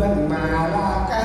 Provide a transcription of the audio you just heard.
อนมาลาไกล